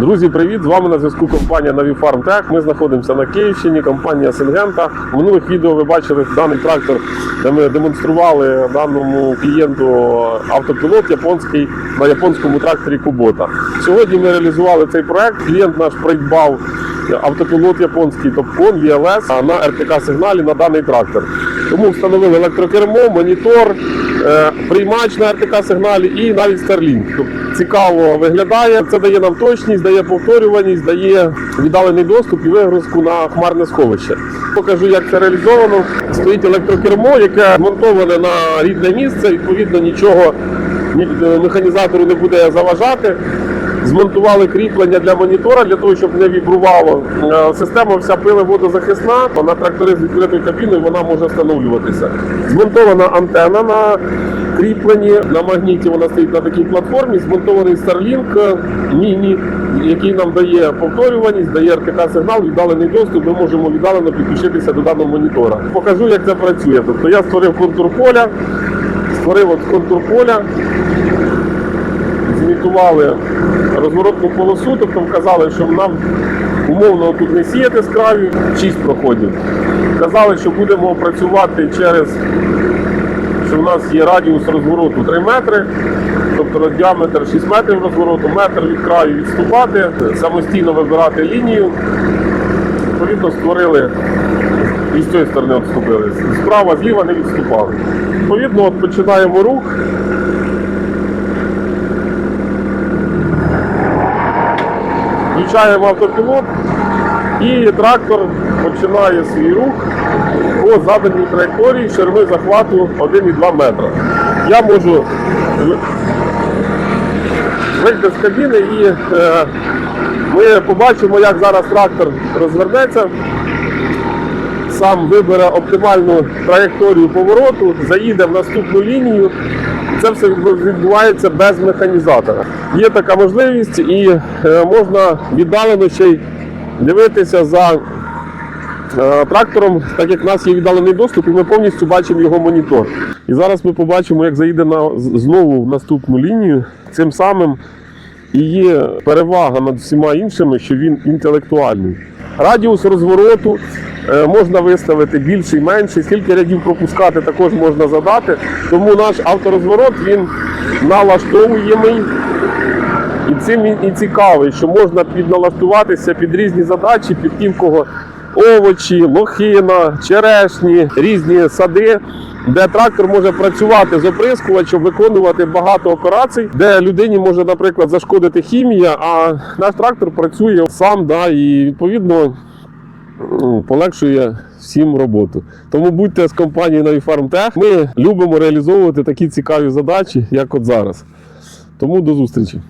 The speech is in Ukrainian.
Друзі, привіт! З вами на зв'язку компанія Navifarm Tech. Ми знаходимося на Київщині, компанія Сингента. В минулих відео ви бачили даний трактор, де ми демонстрували даному клієнту автопілот японський на японському тракторі Кубота. Сьогодні ми реалізували цей проект. Клієнт наш придбав автопілот японський Topcon VLS на РТК сигналі на даний трактор. Тому встановили електрокермо, монітор, приймач на РТК сигналі і навіть Starlink. Цікаво виглядає. Це дає нам точність, дає повторюваність, дає віддалений доступ і вигрузку на хмарне сховище. Покажу, як це реалізовано. Стоїть електрокермо, яке монтоване на рідне місце. Відповідно, нічого механізатору не буде заважати. Змонтували кріплення для монітора для того, щоб не вібрувало. Е, Система вся пили водозахисна, на трактори з відкритою кабіною вона може встановлюватися. Змонтована антена на кріпленні на магніті. Вона стоїть на такій платформі. Змонтований Starlink е, міні, який нам дає повторюваність, дає РКК сигнал, віддалений доступ. Ми можемо віддалено підключитися до даного монітора. Покажу, як це працює. Тобто я створив контур поля, створив от контур поля зімітували розворотну полосу, тобто вказали, що нам умовно тут не сіяти з краю, 6 проходів. Казали, що будемо працювати через, що в нас є радіус розвороту 3 метри, тобто діаметр 6 метрів розвороту, метр від краю відступати, самостійно вибирати лінію. Відповідно, створили і з цієї сторони відступили. Справа, зліва не відступали. Відповідно, от починаємо рух. Включаємо автопілот і трактор починає свій рух по заданій траєкторії ширини захвату 1,2 метра. Я можу вийти з кабіни і е, ми побачимо, як зараз трактор розвернеться. Сам вибере оптимальну траєкторію повороту, заїде в наступну лінію. Це все відбувається без механізатора. Є така можливість і е, можна віддалено ще й дивитися за е, трактором, так як в нас є віддалений доступ, і ми повністю бачимо його монітор. І зараз ми побачимо, як заїде на, знову в наступну лінію. Цим самим і є перевага над всіма іншими, що він інтелектуальний. Радіус розвороту можна виставити більший, менший, скільки рядів пропускати також можна задати. Тому наш авторозворот він налаштовуємий. І цим він і цікавий, що можна підналаштуватися під різні задачі, під в кого овочі, лохина, черешні, різні сади, де трактор може працювати з оприскувачем, виконувати багато операцій, де людині може, наприклад, зашкодити хімія, а наш трактор працює сам, да, і відповідно полегшує всім роботу. Тому будьте з компанією NaviFarmTech. Ми любимо реалізовувати такі цікаві задачі, як от зараз. Тому до зустрічі.